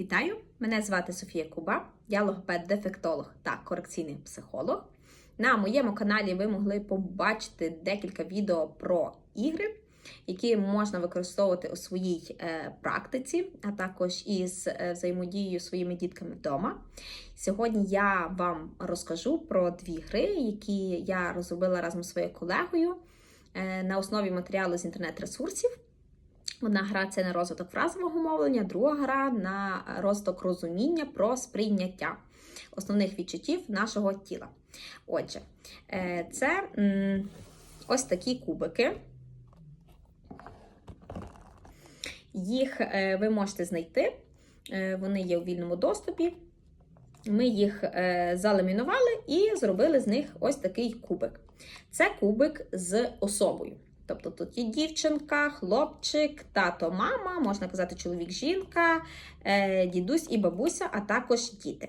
Вітаю! Мене звати Софія Куба, я логопед-дефектолог та корекційний психолог. На моєму каналі ви могли побачити декілька відео про ігри, які можна використовувати у своїй е, практиці, а також із е, взаємодією своїми дітками вдома. Сьогодні я вам розкажу про дві гри, які я розробила разом зі своєю колегою е, на основі матеріалу з інтернет-ресурсів. Одна гра це на розвиток фразового мовлення, друга гра на розвиток розуміння про сприйняття основних відчуттів нашого тіла. Отже, е, це ось такі кубики. Їх е, ви можете знайти, е, вони є у вільному доступі. Ми їх заламінували і зробили з них ось такий кубик. Це кубик з особою. Тобто тут є дівчинка, хлопчик, тато, мама, можна казати, чоловік, жінка, е, дідусь і бабуся, а також діти.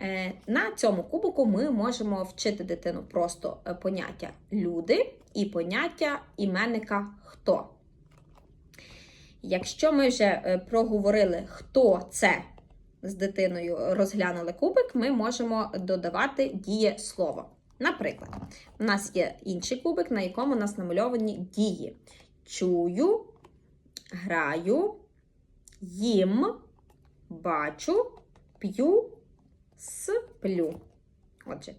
Е, На цьому кубику ми можемо вчити дитину просто е, поняття люди і поняття іменника хто. Якщо ми вже проговорили, хто це з дитиною, розглянули кубик, ми можемо додавати дієслово. Наприклад, у нас є інший кубик, на якому у нас намальовані дії. Чую, граю, їм, бачу, п'ю, сплю. Отже.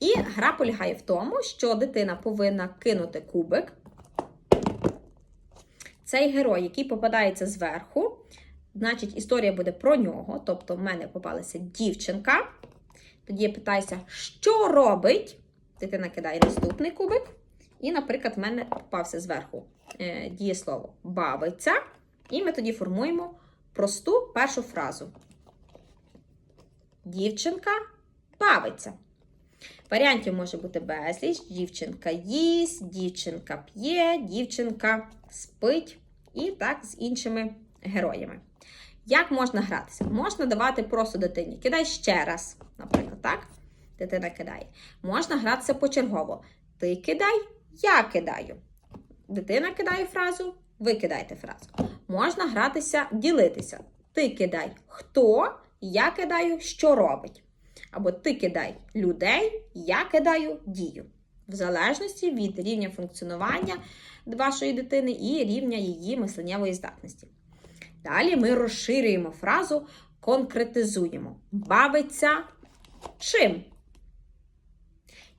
І гра полягає в тому, що дитина повинна кинути кубик. Цей герой, який попадається зверху, значить, історія буде про нього. Тобто, в мене попалася дівчинка. Тоді я питаюся, що робить? Дитина кидає наступний кубик. І, наприклад, в мене попався зверху е, дієслово бавиться. І ми тоді формуємо просту першу фразу. Дівчинка бавиться. Варіантів може бути безліч. Дівчинка їсть, дівчинка п'є, дівчинка спить і так з іншими героями. Як можна гратися? Можна давати просто дитині. Кидай ще раз, наприклад, так? Дитина кидає. Можна гратися почергово. Ти кидай, я кидаю. Дитина кидає фразу, ви кидаєте фразу. Можна гратися, ділитися. Ти кидай хто, я кидаю, що робить. Або ти кидай людей, я кидаю дію. В залежності від рівня функціонування вашої дитини і рівня її мисленнєвої здатності. Далі ми розширюємо фразу, конкретизуємо. Бавиться чим?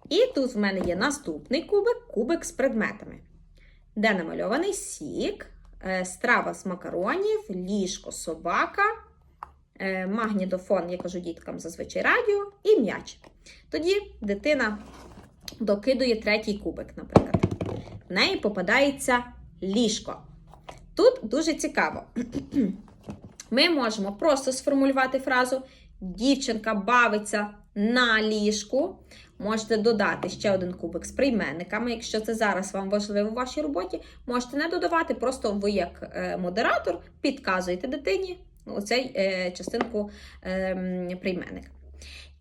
І тут в мене є наступний кубик кубик з предметами, де намальований сік, е, страва з макаронів, ліжко, собака, е, магнітофон, я кажу діткам зазвичай радіо, і м'яч. Тоді дитина докидує третій кубик, наприклад. В неї попадається ліжко. Тут дуже цікаво. Ми можемо просто сформулювати фразу дівчинка бавиться на ліжку. Можете додати ще один кубик з прийменниками. Якщо це зараз вам важливо в вашій роботі, можете не додавати, просто ви, як е, модератор, підказуєте дитині оцей е, частинку е, прийменника.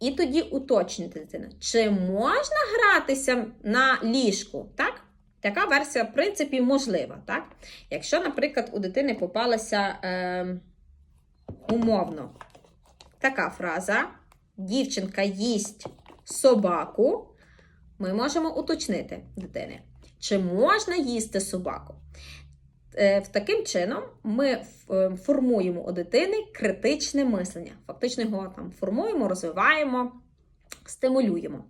І тоді уточнюєте дитину, чи можна гратися на ліжку? так? Така версія, в принципі, можлива. Так? Якщо, наприклад, у дитини попалася е, умовно така фраза: дівчинка їсть собаку, ми можемо уточнити дитини, чи можна їсти собаку. Е, Таким чином, ми формуємо у дитини критичне мислення. Фактично його там формуємо, розвиваємо, стимулюємо.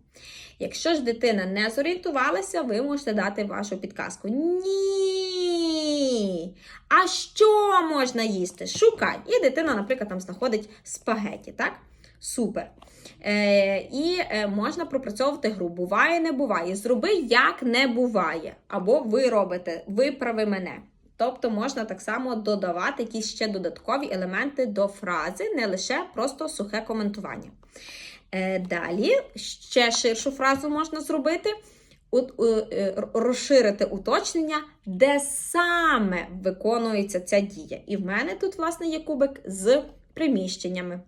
Якщо ж дитина не зорієнтувалася, ви можете дати вашу підказку. Ні. А що можна їсти? Шукай. І дитина, наприклад, там знаходить спагеті. так? Супер. Е, І е, можна пропрацьовувати гру. Буває, не буває. Зроби, як не буває. Або ви робите, виправи мене. Тобто можна так само додавати якісь ще додаткові елементи до фрази, не лише просто сухе коментування. Е, Далі ще ширшу фразу можна зробити, розширити уточнення, де саме виконується ця дія. І в мене тут, власне, є кубик з приміщеннями.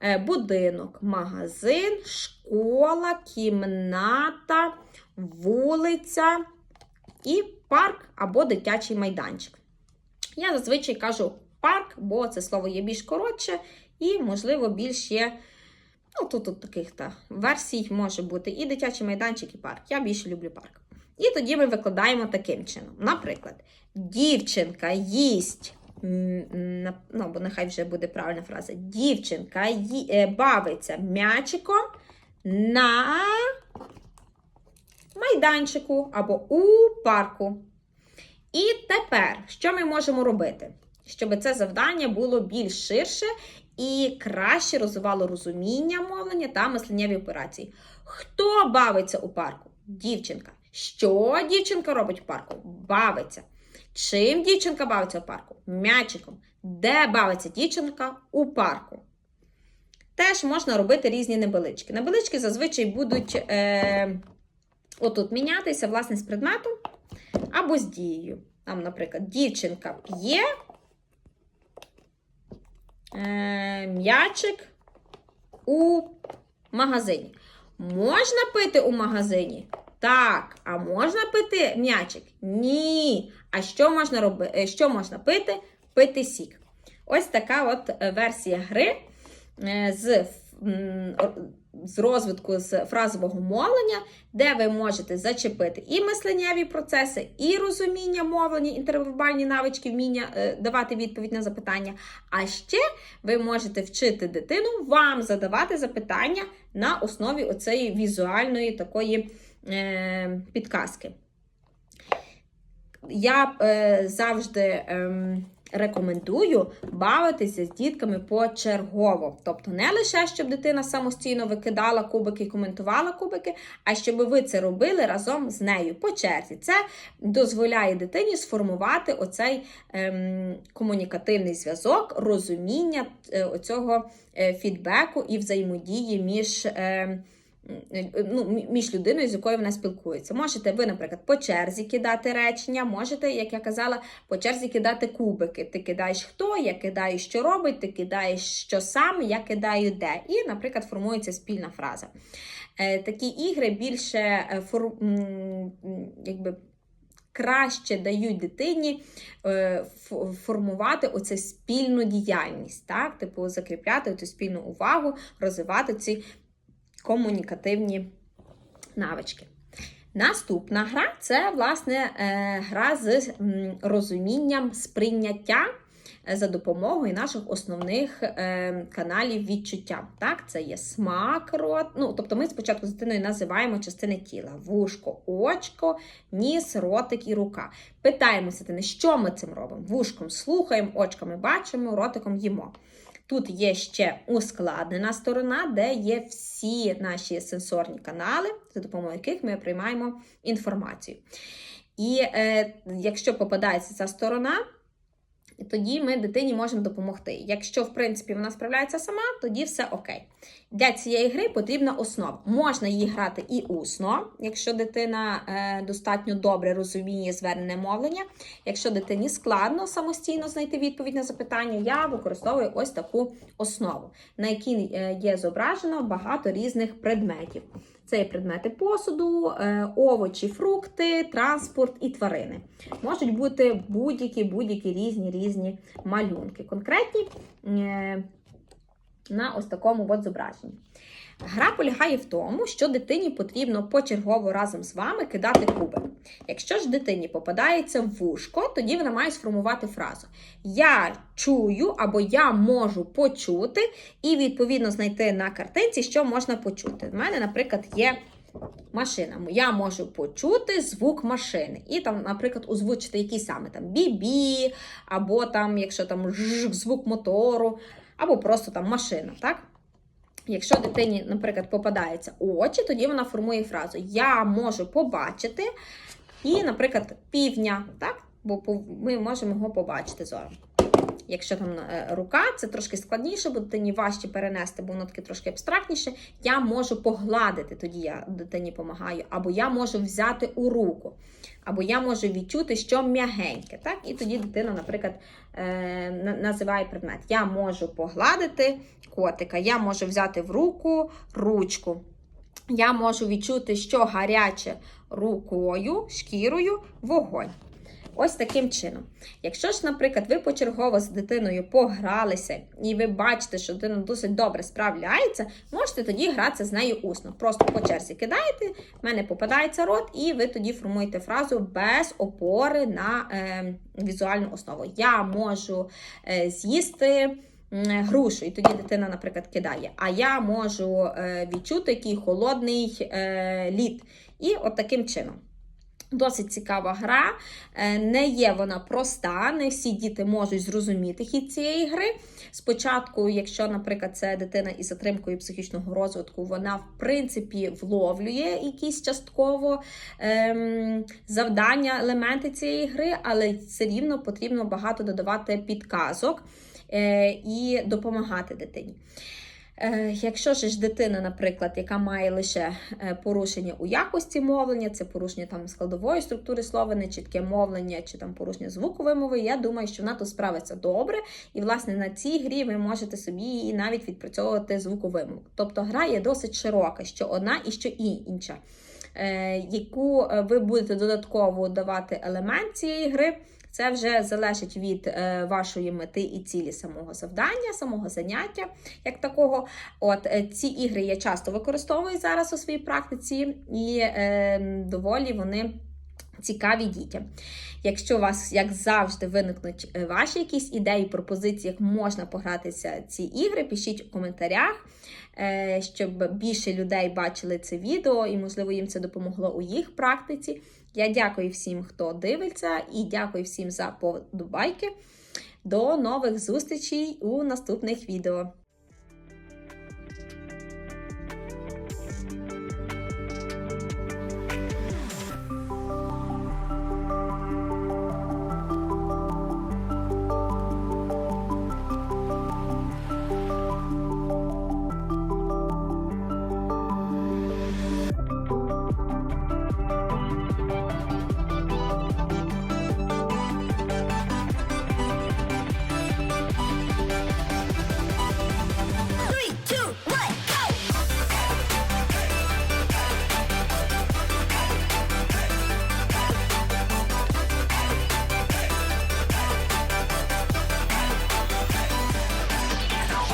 Е, Будинок, магазин, школа, кімната, вулиця і парк або дитячий майданчик. Я зазвичай кажу парк, бо це слово є більш коротше і, можливо, більш є. Ну, тут, тут таких та версій може бути і дитячий майданчик, і парк. Я більше люблю парк. І тоді ми викладаємо таким чином. Наприклад, дівчинка їсть. Ну, бо нехай вже буде правильна фраза. Дівчинка ї, е, бавиться м'ячиком на майданчику або у парку. І тепер, що ми можемо робити? Щоб це завдання було більш ширше і краще розвивало розуміння мовлення та мисленнєві операції. Хто бавиться у парку? Дівчинка. Що дівчинка робить у парку? Бавиться. Чим дівчинка бавиться у парку? М'ячиком. Де бавиться дівчинка у парку? Теж можна робити різні небелички. Небелички зазвичай будуть е, отут мінятися, власне, з предметом або з дією. Там, наприклад, дівчинка п'є е, м'ячик у магазині. Можна пити у магазині? Так. А можна пити м'ячик? Ні. А що можна роби... Що можна пити? Пити сік. Ось така от е, версія гри е, з, з розвитку з фразового мовлення, де ви можете зачепити і мисленнєві процеси, і розуміння мовлення, інтервербальні навички, вміння е, давати відповідь на запитання. А ще ви можете вчити дитину вам задавати запитання на основі оцеї візуальної такої е, підказки. Я е, завжди ем, рекомендую бавитися з дітками почергово. Тобто не лише, щоб дитина самостійно викидала кубики і коментувала кубики, а щоб ви це робили разом з нею по черзі. Це дозволяє дитині сформувати оцей ем, комунікативний зв'язок, розуміння е, оцього е, фідбеку і взаємодії між. Е, ну, між людиною, з якою вона спілкується. Можете ви, наприклад, по черзі кидати речення, можете, як я казала, по черзі кидати кубики. Ти кидаєш хто, я кидаю, що робить, ти кидаєш, що саме, я кидаю де. І, наприклад, формується спільна фраза. Е, Такі ігри більше е, якби. Краще дають дитині е, формувати оцю спільну діяльність, так? Типу, закріпляти цю спільну увагу, розвивати ці комунікативні навички. Наступна гра це, власне, е, гра з розумінням сприйняття е, за допомогою наших основних е, каналів відчуття. Так, це є смак, рот. Ну, тобто ми спочатку з дитиною називаємо частини тіла: вушко, очко, ніс, ротик і рука. Питаємося що ми цим робимо? Вушком слухаємо, очками бачимо, ротиком їмо. Тут є ще ускладнена сторона, де є всі наші сенсорні канали, за допомогою яких ми приймаємо інформацію. І е, якщо попадається ця сторона, тоді ми дитині можемо допомогти. Якщо, в принципі, вона справляється сама, тоді все окей. Для цієї гри потрібна основа. Можна її грати і усно, якщо дитина е, достатньо добре розуміє звернене мовлення. Якщо дитині складно самостійно знайти відповідь на запитання, я використовую ось таку основу, на якій е, є зображено багато різних предметів. Це є предмети посуду, е, овочі, фрукти, транспорт і тварини. Можуть бути будь-які будь-які різні різні малюнки. Конкретні е, на ось такому от зображенні. Гра полягає в тому, що дитині потрібно почергово разом з вами кидати кубик. Якщо ж дитині попадається в вушко, тоді вона має сформувати фразу Я чую або я можу почути, і відповідно знайти на картинці, що можна почути. У мене, наприклад, є машина. Я можу почути звук машини. І там, наприклад, озвучити який саме там бі-бі, або там, якщо там звук мотору, або просто там машина. так? Якщо дитині, наприклад, попадаються очі, тоді вона формує фразу Я можу побачити. І, наприклад, півня, так? Бо ми можемо його побачити зором. Якщо там е, рука, це трошки складніше, бо дитині важче перенести, бо воно таке трошки абстрактніше. Я можу погладити, тоді я дитині допомагаю, або я можу взяти у руку, або я можу відчути, що м'ягеньке. Так? І тоді дитина, наприклад, е, називає предмет. Я можу погладити котика, я можу взяти в руку ручку. Я можу відчути, що гаряче рукою, шкірою, вогонь. Ось таким чином. Якщо ж, наприклад, ви почергово з дитиною погралися, і ви бачите, що дитина досить добре справляється, можете тоді гратися з нею усно. Просто по черзі кидаєте, в мене попадається рот, і ви тоді формуєте фразу без опори на е, візуальну основу. Я можу е, з'їсти. Грушу, і тоді дитина, наприклад, кидає. А я можу е, відчути який холодний е, лід. І от таким чином. Досить цікава гра. Е, Не є вона проста, не всі діти можуть зрозуміти хід цієї гри. Спочатку, якщо, наприклад, це дитина із затримкою психічного розвитку, вона в принципі вловлює якісь частково ем, завдання, елементи цієї гри, але все рівно потрібно багато додавати підказок е, і допомагати дитині. Е, Якщо ж дитина, наприклад, яка має лише е, порушення у якості мовлення, це порушення там складової структури слова, нечітке мовлення чи там порушення звукової мови, я думаю, що вона тут справиться добре. І, власне, на цій грі ви можете собі і навіть відпрацьовувати звукову. Тобто гра є досить широка, що одна і що інша, е, яку ви будете додатково давати елемент цієї гри. Це вже залежить від е, вашої мети і цілі самого завдання, самого заняття, як такого. От е, ці ігри я часто використовую зараз у своїй практиці, і е, доволі вони цікаві дітям. Якщо у вас, як завжди, виникнуть е, ваші якісь ідеї, пропозиції, як можна погратися ці ігри, пишіть у коментарях, е, щоб більше людей бачили це відео і, можливо, їм це допомогло у їх практиці. Я дякую всім, хто дивиться, і дякую всім за подобайки. До нових зустрічей у наступних відео.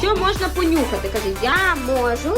Що можна понюхати? Кажи, я можу